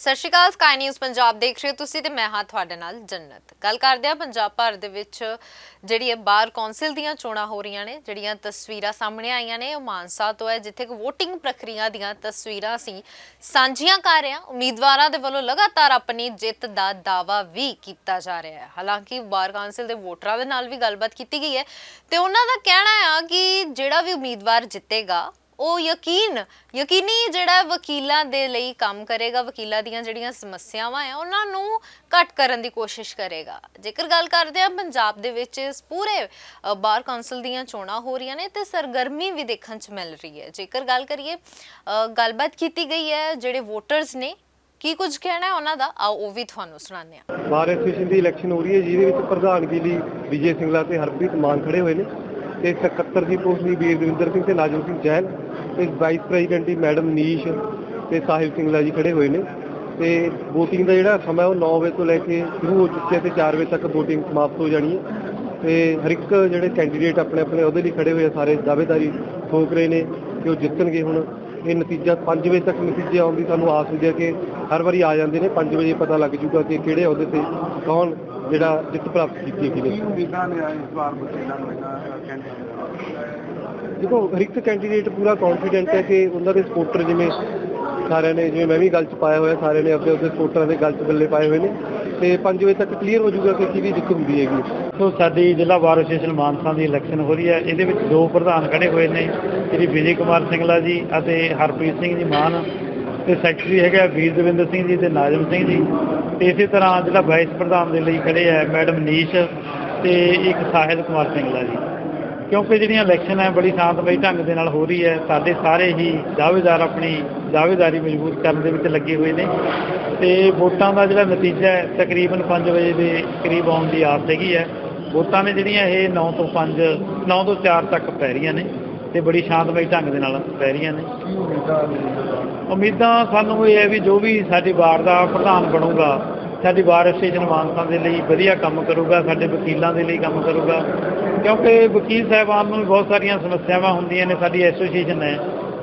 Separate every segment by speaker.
Speaker 1: ਸਤਿ ਸ਼੍ਰੀ ਅਕਾਲ ਸਕਾਈ ਨਿਊਜ਼ ਪੰਜਾਬ ਦੇਖ ਰਹੇ ਹੋ ਤੁਸੀਂ ਤੇ ਮੈਂ ਹਾਂ ਤੁਹਾਡੇ ਨਾਲ ਜੰਨਤ। ਗੱਲ ਕਰਦੇ ਆ ਪੰਜਾਬ ਭਰ ਦੇ ਵਿੱਚ ਜਿਹੜੀ ਹੈ ਬਾਰ ਕੌਂਸਲ ਦੀਆਂ ਚੋਣਾਂ ਹੋ ਰਹੀਆਂ ਨੇ, ਜਿਹੜੀਆਂ ਤਸਵੀਰਾਂ ਸਾਹਮਣੇ ਆਈਆਂ ਨੇ, ਉਹ ਮਾਨਸਾ ਤੋਂ ਹੈ, ਜਿੱਥੇ ਕਿ VOTING ਪ੍ਰਕਿਰਿਆ ਦੀਆਂ ਤਸਵੀਰਾਂ ਅਸੀਂ ਸਾਂਝੀਆਂ ਕਰ ਰਹੇ ਹਾਂ। ਉਮੀਦਵਾਰਾਂ ਦੇ ਵੱਲੋਂ ਲਗਾਤਾਰ ਆਪਣੀ ਜਿੱਤ ਦਾ ਦਾਅਵਾ ਵੀ ਕੀਤਾ ਜਾ ਰਿਹਾ ਹੈ। ਹਾਲਾਂਕਿ ਬਾਰ ਕੌਂਸਲ ਦੇ ਵੋਟਰਾਂ ਦੇ ਨਾਲ ਵੀ ਗੱਲਬਾਤ ਕੀਤੀ ਗਈ ਹੈ ਤੇ ਉਹਨਾਂ ਦਾ ਕਹਿਣਾ ਆ ਕਿ ਜਿਹੜਾ ਵੀ ਉਮੀਦਵਾਰ ਜਿੱਤੇਗਾ ਉਹ ਯਕੀਨ, ਯਕੀਨੀ ਜਿਹੜਾ ਵਕੀਲਾਂ ਦੇ ਲਈ ਕੰਮ ਕਰੇਗਾ, ਵਕੀਲਾਂ ਦੀਆਂ ਜਿਹੜੀਆਂ ਸਮੱਸਿਆਵਾਂ ਆ ਉਹਨਾਂ ਨੂੰ ਘੱਟ ਕਰਨ ਦੀ ਕੋਸ਼ਿਸ਼ ਕਰੇਗਾ। ਜੇਕਰ ਗੱਲ ਕਰਦੇ ਆ ਪੰਜਾਬ ਦੇ ਵਿੱਚ ਇਸ ਪੂਰੇ ਬਾਰ ਕੌਂਸਲ ਦੀਆਂ ਚੋਣਾਂ ਹੋ ਰਹੀਆਂ ਨੇ ਤੇ ਸਰਗਰਮੀ ਵੀ ਦੇਖਣ 'ਚ ਮਿਲ ਰਹੀ ਹੈ ਜੇਕਰ ਗੱਲ ਕਰੀਏ ਗੱਲਬਾਤ ਕੀਤੀ ਗਈ ਹੈ ਜਿਹੜੇ ਵੋਟਰਸ ਨੇ, ਕੀ ਕੁਝ ਕਹਿਣਾ ਹੈ ਉਹਨਾਂ ਦਾ? ਆਓ, ਉਹ ਵੀ ਤੁਹਾਨੂੰ ਸੁਣਾਉਂਦੇ ਹਾਂ।
Speaker 2: ਬਾਰ ਐਸੋਸੀਏਸ਼ਨ ਦੀ ਇਲੈਕਸ਼ਨ ਹੋ ਰਹੀ ਹੈ ਜਿਹਦੇ ਵਿੱਚ ਪ੍ਰਧਾਨਗੀ ਲਈ ਵਿਜੇ ਸਿੰਗਲਾ ਤੇ ਹਰਪ੍ਰੀਤ ਮਾਨ ਖੜੇ ਹੋਏ ਨੇ। ਤੇ ਸਕੱਤਰ ਦੀ ਪੋਸਟ ਲਈ ਵੀਰ ਦਵਿੰਦਰ ਸਿੰਘ ਤੇ ਨਾਜਮ ਸਿੰਘ ਜੈਨ ਤੇ ਵਾਈਸ ਪ੍ਰੈਜ਼ੀਡੈਂਟ ਦੀ ਮੈਡਮ ਨੀਸ਼ ਤੇ ਸਾਹਿਲ ਸਿੰਗਲਾ ਜੀ ਖੜੇ ਹੋਏ ਨੇ। ਤੇ VOTING ਦਾ ਜਿਹੜਾ ਸਮਾਂ ਉਹ 9 ਵਜੇ ਤੋਂ ਲੈ ਕੇ ਸ਼ੁਰੂ ਹੋ ਚੁੱਕਿਆ ਤੇ 4 ਵਜੇ ਤੱਕ VOTING ਸਮਾਪਤ ਹੋ ਜਾਣੀ ਹੈ। ਤੇ ਹਰ ਇੱਕ ਜਿਹੜੇ ਕੈਂਡੀਡੇਟ ਆਪਣੇ ਆਪਣੇ ਉਹਦੇ ਲਈ ਖੜੇ ਹੋਏ ਆ, ਸਾਰੇ ਦਾਅਵੇਦਾਰੀ ਠੋਕ ਰਹੇ ਨੇ ਕਿ ਉਹ ਜਿੱਤਣਗੇ ਹੁਣ। ਇਹ ਨਤੀਜਾ 5 ਵਜੇ ਤੱਕ ਨਤੀਜੇ ਆਉਣ ਦੀ ਸਾਨੂੰ ਆਸ ਹੁੰਦੀ ਹੈ ਕਿ ਹਰ ਵਾਰੀ ਆ ਜਾਂਦੇ ਨੇ 5 ਵਜੇ ਪਤਾ ਲੱਗ ਜੂਗਾ ਕਿ ਕਿਹੜੇ ਅਹੁਦੇ ਤੇ ਕੌਣ ਜਿਹੜਾ ਜਿੱਤ ਪ੍ਰਾਪਤ ਕੀਤੀ ਹੈ ਕਿਹਨੇ
Speaker 3: ਉਮੀਦਾਂ ਨੇ ਇਸ ਵਾਰ ਇਹਨਾਂ ਕੈਂਡੀਡੇਟ
Speaker 2: ਦੇਖੋ ਹਰ ਇੱਕ ਕੈਂਡੀਡੇਟ ਪੂਰਾ ਕੌਨਫੀਡੈਂਟ ਹੈ ਕਿ ਉਹਨਾਂ ਦੇ ਸਪੋਰਟਰ ਜਿਵੇਂ ਸਾਰਿਆਂ ਨੇ ਜਿਵੇਂ ਮੈਂ ਵੀ ਗੱਲ 'ਚ ਪਾਇਆ ਹੋਇਆ ਸਾਰਿਆਂ ਨੇ ਆਪਣੇ ਆਪਣੇ ਸਪੋਰਟਰਾਂ ਦੇ ਗੱਲ 'ਚ ਬੱਲੇ ਪਾਏ ਹੋਏ ਨੇ ਤੇ 5 ਵਜੇ ਤੱਕ ਕਲੀਅਰ ਹੋ ਜਾਊਗਾ ਕਿ ਕਿਹਦੀ ਜਿੱਤ ਹੁੰਦੀ ਹੈਗੀ।
Speaker 4: ਸੋ ਸਾਡੀ ਜ਼ਿਲ੍ਹਾ ਬਾਰ ਐਸੋਸੀਏਸ਼ਨ ਮਾਨਸਾ ਦੀ ਇਲੈਕਸ਼ਨ ਹੋ ਰਹੀ ਹੈ। ਇਹਦੇ ਵਿੱਚ ਦੋ ਪ੍ਰਧਾਨ ਖੜੇ ਹੋਏ ਨੇ ਸ਼੍ਰੀ ਵਿਜੇ ਕੁਮਾਰ ਸਿੰਗਲਾ ਜੀ ਅਤੇ ਹਰਪ੍ਰੀਤ ਸਿੰਘ ਜੀ ਮਾਨ ਤੇ ਸੈਕਟਰੀ ਹੈਗਾ ਵੀਰ ਦਵਿੰਦਰ ਸਿੰਘ ਜੀ ਤੇ ਨਾਜਮ ਸਿੰਘ ਜੀ। ਤੇ ਇਸੇ ਤਰ੍ਹਾਂ ਜਿਹੜਾ ਵਾਈਸ ਪ੍ਰਧਾਨ ਦੇ ਲਈ ਖੜੇ ਹੈ ਮੈਡਮ ਨੀਸ਼ ਤੇ ਇੱਕ ਸਾਹਿਲ ਕੁਮਾਰ ਸਿੰਗਲਾ ਜੀ। ਕਿਉਂਕਿ ਜਿਹੜੀਆਂ ਇਲੈਕਸ਼ਨ ਹੈ ਬੜੀ ਸ਼ਾਂਤਮਈ ਢੰਗ ਦੇ ਨਾਲ ਹੋ ਰਹੀ ਹੈ ਸਾਡੇ ਸਾਰੇ ਹੀ ਦਾਅਵੇਦਾਰ ਆਪਣੀ ਦਾਅਵੇਦਾਰੀ ਮਜ਼ਬੂਤ ਕਰਨ ਦੇ ਵਿੱਚ ਲੱਗੇ ਹੋਏ ਨੇ। ਤੇ ਵੋਟਾਂ ਦਾ ਜਿਹੜਾ ਨਤੀਜਾ ਹੈ ਤਕਰੀਬਨ 5 ਵਜੇ ਦੇ ਕਰੀਬ ਆਉਣ ਦੀ ਆਸ ਹੈਗੀ ਹੈ ਵੋਟਾਂ ਨੇ ਜਿਹੜੀਆਂ ਇਹ 9 ਤੋਂ 5 9 ਤੋਂ 4 ਤੱਕ ਪੈ ਰਹੀਆਂ ਨੇ। ਤੇ ਬੜੀ ਸ਼ਾਂਤਮਈ ਢੰਗ ਦੇ ਨਾਲ ਰਹਿ ਰਹੀਆਂ ਨੇ। ਉਮੀਦਾਂ ਸਾਨੂੰ ਇਹ ਹੈ ਵੀ ਜੋ ਵੀ ਸਾਡੀ ਵਾਰਡ ਦਾ ਪ੍ਰਧਾਨ ਬਣੂਗਾ, ਸਾਡੀ ਵਾਰ ਐਸੋਸੀਏਸ਼ਨ ਮਾਨਸਾ ਦੇ ਲਈ ਵਧੀਆ ਕੰਮ ਕਰੂਗਾ, ਸਾਡੇ ਵਕੀਲਾਂ ਦੇ ਲਈ ਕੰਮ ਕਰੂਗਾ। ਕਿਉਂਕਿ ਵਕੀਲ ਸਾਹਿਬਾਨ ਨੂੰ ਵੀ ਬਹੁਤ ਸਾਰੀਆਂ ਸਮੱਸਿਆਵਾਂ ਹੁੰਦੀਆਂ ਨੇ, ਸਾਡੀ ਐਸੋਸੀਏਸ਼ਨ ਹੈ,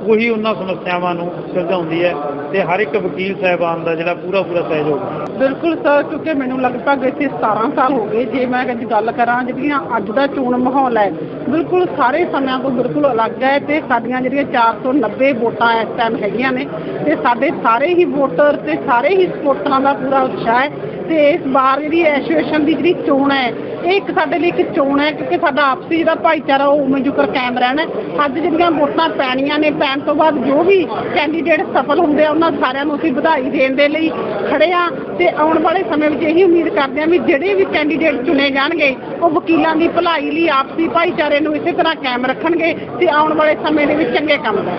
Speaker 4: ਉਹੀ ਉਹਨਾਂ ਸਮੱਸਿਆਵਾਂ ਨੂੰ ਸੁਲਝਾਉਂਦੀ ਹੈ ਤੇ ਹਰ ਇੱਕ ਵਕੀਲ ਸਾਹਿਬਾਨ ਦਾ ਜਿਹੜਾ ਪੂਰਾ ਪੂਰਾ ਸਹਿਯੋਗ।
Speaker 5: ਬਿਲਕੁਲ ਸਰ, ਕਿਉਂਕਿ ਮੈਨੂੰ ਲਗਭਗ ਇੱਥੇ 17 ਸਾਲ ਹੋ ਗਏ ਜੇ ਮੈਂ ਅੱਜ ਗੱਲ ਕਰਾਂ, ਜਿਹੜੀਆਂ ਅੱਜ ਦਾ ਚੋਣ ਮਾਹੌਲ ਹੈ, ਬਿਲਕੁਲ ਸਾਰੇ ਸਮਿਆਂ ਤੋਂ ਬਿਲਕੁਲ ਅਲੱਗ ਹੈ ਤੇ ਸਾਡੀਆਂ ਜਿਹੜੀਆਂ 490 ਵੋਟਾਂ ਇਸ ਟਾਈਮ ਹੈਗੀਆਂ ਨੇ ਤੇ ਸਾਡੇ ਸਾਰੇ ਹੀ ਵੋਟਰ ਤੇ ਸਾਰੇ ਹੀ ਸਪੋਰਟਰਾਂ ਦਾ ਪੂਰਾ ਉਤਸ਼ਾਹ ਹੈ ਤੇ ਇਸ ਵਾਰ ਜਿਹੜੀ ਐਸੋਸੀਏਸ਼ਨ ਦੀ ਜਿਹੜੀ ਚੋਣ ਹੈ ਇਹ ਇੱਕ ਸਾਡੇ ਲਈ ਇੱਕ ਚੋਣ ਹੈ ਕਿਉਂਕਿ ਸਾਡਾ ਆਪਸੀ ਜਿਹੜਾ ਭਾਈਚਾਰਾ, ਉਹ ਉਵੇਂ ਜੁਕਰ ਕਾਇਮ ਰਹਿਣਾ ਅੱਜ ਜਿਹੜੀਆਂ ਵੋਟਾਂ ਪੈਣੀਆਂ ਨੇ, ਪੈਣ ਤੋਂ ਬਾਅਦ ਜੋ ਵੀ ਕੈਂਡੀਡੇਟ ਸਫਲ ਹੁੰਦੇ ਆ, ਉਹਨਾਂ ਸਾਰਿਆਂ ਨੂੰ ਅਸੀਂ ਵਧਾਈ ਦੇਣ ਦੇ ਲਈ ਖੜੇ ਆ। ਤੇ ਆਉਣ ਵਾਲੇ ਸਮੇਂ ਵਿੱਚ ਇਹੀ ਉਮੀਦ ਕਰਦੇ ਆ ਵੀ ਜਿਹੜੇ ਵੀ ਕੈਂਡੀਡੇਟ ਚੁਣੇ ਜਾਣਗੇ, ਉਹ ਵਕੀਲਾਂ ਦੀ ਭਲਾਈ ਲਈ, ਆਪਸੀ ਭਾਈਚਾਰੇ ਨੂੰ ਇਸੇ ਤਰ੍ਹਾਂ ਕਾਇਮ ਰੱਖਣਗੇ ਤੇ ਆਉਣ ਵਾਲੇ ਸਮੇਂ ਦੇ ਵਿੱਚ ਚੰਗੇ ਕੰਮ ਕਰਨਗੇ।